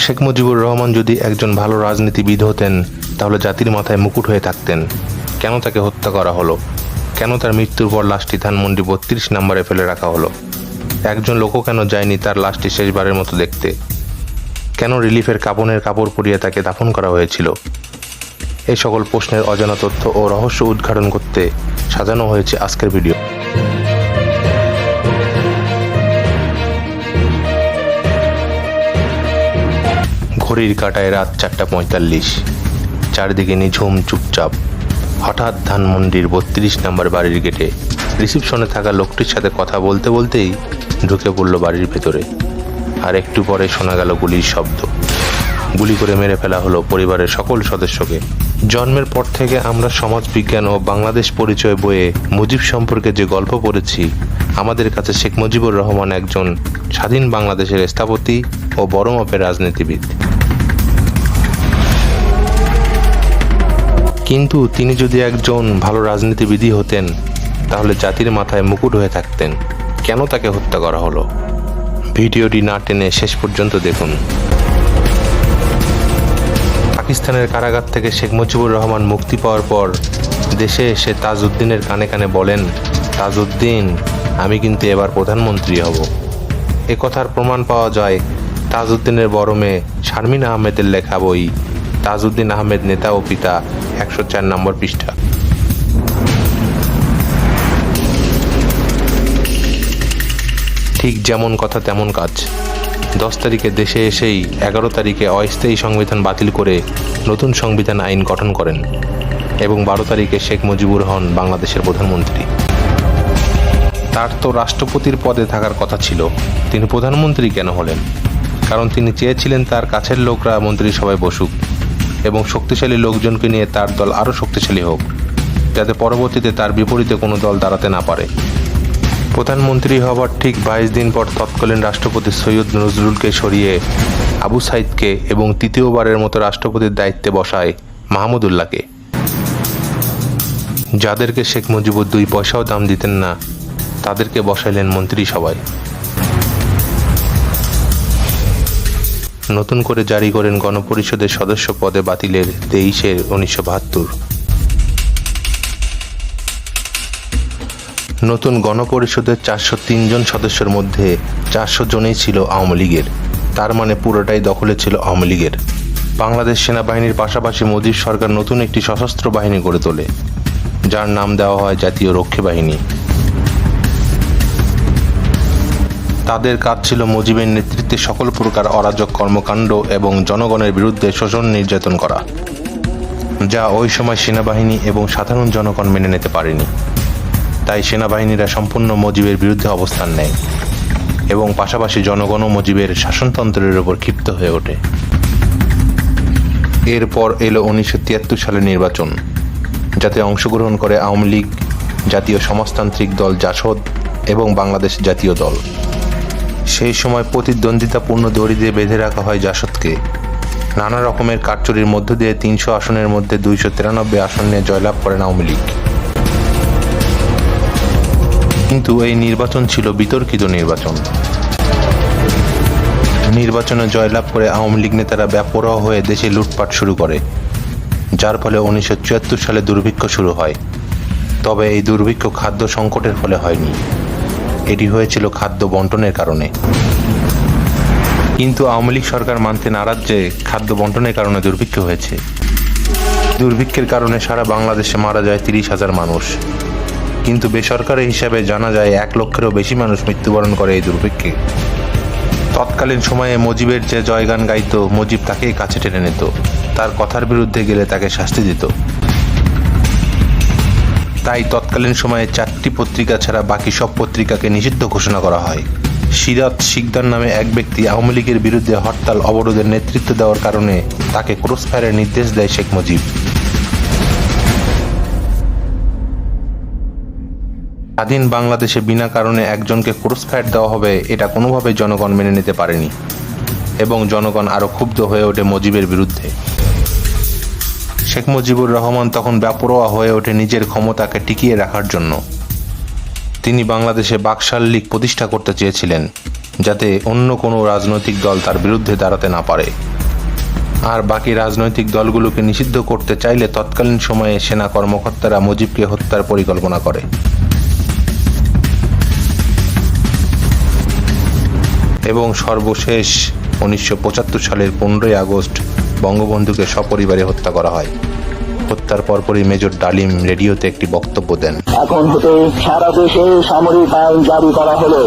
শেখ মুজিবুর রহমান যদি একজন ভালো রাজনীতিবিদ হতেন, তাহলে জাতির মাথায় মুকুট হয়ে থাকতেন। কেন তাকে হত্যা করা হলো? কেন তার মৃত্যুর পর লাশটি ধানমন্ডি বত্রিশ নম্বরে ফেলে রাখা হলো? একজন লোকও কেন যায়নি তার লাশটি শেষবারের মতো দেখতে? কেন রিলিফের কাপনের কাপড় পরিয়ে তাকে দাফন করা হয়েছিল? এই সকল প্রশ্নের অজানা তথ্য ও রহস্য উদ্ঘাটন করতে সাজানো হয়েছে আজকের ভিডিও। ঘড়ির কাটায় রাত চারটা পঁয়তাল্লিশ। চারিদিকে নিঝুম চুপচাপ। হঠাৎ ধানমন্ডির বত্রিশ নম্বর বাড়ির গেটে রিসিপশনে থাকা লোকটির সাথে কথা বলতে বলতেই ঢুকে পড়ল বাড়ির ভেতরে। আর একটু পরে শোনা গেল গুলির শব্দ। গুলি করে মেরে ফেলা হলো পরিবারের সকল সদস্যকে। জন্মের পর থেকে আমরা সমাজবিজ্ঞান ও বাংলাদেশ পরিচয় বইয়ে মুজিব সম্পর্কে যে গল্প পড়েছি, আমাদের কাছে শেখ মুজিবুর রহমান একজন স্বাধীন বাংলাদেশের স্থপতি ও বড় মাপের রাজনীতিবিদ। কিন্তু তিনি যদি একজন ভালো রাজনীতিবিদই হতেন, তাহলে জাতির মাথায় মুকুট হয়ে থাকতেন। কেন তাকে হত্যা করা হলো? ভিডিওটি না টেনে শেষ পর্যন্ত দেখুন। পাকিস্তানের কারাগার থেকে শেখ মুজিবুর রহমান মুক্তি পাওয়ার পর দেশে এসে তাজউদ্দিনের কানে কানে বলেন, তাজউদ্দিন, আমি কিন্তু এবার প্রধানমন্ত্রী হব। এ কথার প্রমাণ পাওয়া যায় তাজউদ্দিনের বড় মেয়ে শারমিন আহমেদের লেখা বই, তাজউদ্দিন আহমেদ নেতা ও পিতা, একশো চার নম্বর পৃষ্ঠা। ঠিক যেমন কথা তেমন কাজ। দশ তারিখে দেশে এসেই এগারো তারিখে অস্থায়ী সংবিধান বাতিল করে নতুন সংবিধান আইন গঠন করেন এবং বারো তারিখে শেখ মুজিবুর হন বাংলাদেশের প্রধানমন্ত্রী। তার তো রাষ্ট্রপতির পদে থাকার কথা ছিল। তিনি প্রধানমন্ত্রী কেন হলেন? কারণ তিনি চেয়েছিলেন তার কাছের লোকরা মন্ত্রিসভায় বসুক এবং শক্তিশালী লোকজনকে নিয়ে তার দল আরও শক্তিশালী হোক, যাতে পরবর্তীতে তার বিপরীতে কোনো দল দাঁড়াতে না পারে। প্রধানমন্ত্রী হবার ঠিক বাইশ দিন পর তৎকালীন রাষ্ট্রপতি সৈয়দ নজরুলকে সরিয়ে আবু সাইদকে এবং তৃতীয়বারের মতো রাষ্ট্রপতির দায়িত্বে বসায় মাহমুদুল্লাহকে। যাদেরকে শেখ মুজিবুর দুই পয়সাও দাম দিতেন না, তাদেরকে বসাইলেন মন্ত্রিসভায়। নতুন করে জারি করেন গণপরিষদের সদস্য পদে বাতিলের তেইশের উনিশশো বাহাত্তর। নতুন গণপরিষদের চারশো তিনজন সদস্যের মধ্যে চারশো জনেই ছিল আওয়ামী লীগের। তার মানে পুরোটাই দখলে ছিল আওয়ামী লীগের। বাংলাদেশ সেনাবাহিনীর পাশাপাশি মোদীর সরকার নতুন একটি সশস্ত্র বাহিনী গড়ে তোলে, যার নাম দেওয়া হয় জাতীয় রক্ষী বাহিনী। তাদের কাজ ছিল মুজিবের নেতৃত্বে সকল প্রকার অরাজক কর্মকাণ্ড এবং জনগণের বিরুদ্ধে শোষণ নির্যাতন করা, যা ওই সময় সেনাবাহিনী এবং সাধারণ জনগণ মেনে নিতে পারেনি। তাই সেনাবাহিনীরা সম্পূর্ণ মুজিবের বিরুদ্ধে অবস্থান নেয় এবং পাশাপাশি জনগণ মজিবের শাসনতন্ত্রের উপর ক্ষিপ্ত হয়ে ওঠে। এরপর এলো উনিশশো তিয়াত্তর সালের নির্বাচন, যাতে অংশগ্রহণ করে আওয়ামী লীগ, জাতীয় সমাজতান্ত্রিক দল জাসদ এবং বাংলাদেশ জাতীয় দল। সেই সময় প্রতিদ্বন্দ্বিতাপূর্ণ দড়ি দিয়ে বেঁধে রাখা হয় জাসদকে। নানা রকমের কারচুরির মধ্য দিয়ে তিনশো আসনের মধ্যে দুইশো তিরানব্বই আসন নিয়ে জয়লাভ করেন আওয়ামী লীগ। কিন্তু এই নির্বাচন ছিল বিতর্কিত নির্বাচন। নির্বাচনে জয়লাভ করে আওয়ামী লীগ নেতারা ব্যাপরোয়া হয়ে দেশে লুটপাট শুরু করে, যার ফলে উনিশশো চুয়াত্তর সালে দুর্ভিক্ষ শুরু হয়। তবে এই দুর্ভিক্ষ খাদ্য সংকটের ফলে হয়নি। এটি হয়েছিল খাদ্য বন্টনের কারণে। কিন্তু আওয়ামী লীগ সরকার মানতে নারাজ যে খাদ্য বন্টনের কারণে দুর্ভিক্ষ হয়েছে। দুর্ভিক্ষের কারণে সারা বাংলাদেশে মারা যায় তিরিশ হাজার মানুষ। কিন্তু বেসরকারি হিসাবে জানা যায় এক লক্ষেরও বেশি মানুষ মৃত্যুবরণ করে এই দুর্ভিক্ষে। তৎকালীন সময়ে মজিবের যে জয়গান গাইত, মজিব তাকেই কাছে টেনে নিত। তার কথার বিরুদ্ধে গেলে তাকে শাস্তি দিত। তাই তৎকালীন সময়ে চারটি পত্রিকা ছাড়া বাকি সব পত্রিকাকে নিষিদ্ধ ঘোষণা করা হয়। সিরাত শিকদার নামে এক ব্যক্তি আওয়ামী লীগের বিরুদ্ধে হরতাল, অবরোধের নেতৃত্ব দেওয়ার কারণে তাকে ক্রসফায়ারের নির্দেশ দেয় শেখ মুজিব। স্বাধীন বাংলাদেশে বিনা কারণে একজনকে ক্রসফায়ার দেওয়া হবে, এটা কোনোভাবেই জনগণ মেনে নিতে পারেনি এবং জনগণ আরও ক্ষুব্ধ হয়ে ওঠে মজিবের বিরুদ্ধে। শেখ মুজিবুর রহমান তখন ব্যাপরোয়া হয়ে ওঠে নিজের ক্ষমতাকে টিকিয়ে রাখার জন্য। তিনি বাংলাদেশে বাকশাল লীগ প্রতিষ্ঠা করতে চেয়েছিলেন, যাতে অন্য কোনো রাজনৈতিক দল তার বিরুদ্ধে দাঁড়াতে না পারে। আর বাকি রাজনৈতিক দলগুলোকে নিষিদ্ধ করতে চাইলে তৎকালীন সময়ে সেনা কর্মকর্তারা মুজিবকে হত্যার পরিকল্পনা করে। এবং সর্বশেষ উনিশশো পঁচাত্তর সালের পনেরোই আগস্ট বঙ্গবন্ধুকে সপরিবারে হত্যা করা হয়। হত্যার পরপরই মেজর ডালিম রেডিওতে একটি বক্তব্য দেন। এখন সারা দেশে সামরিক আইন জারি করা হলো।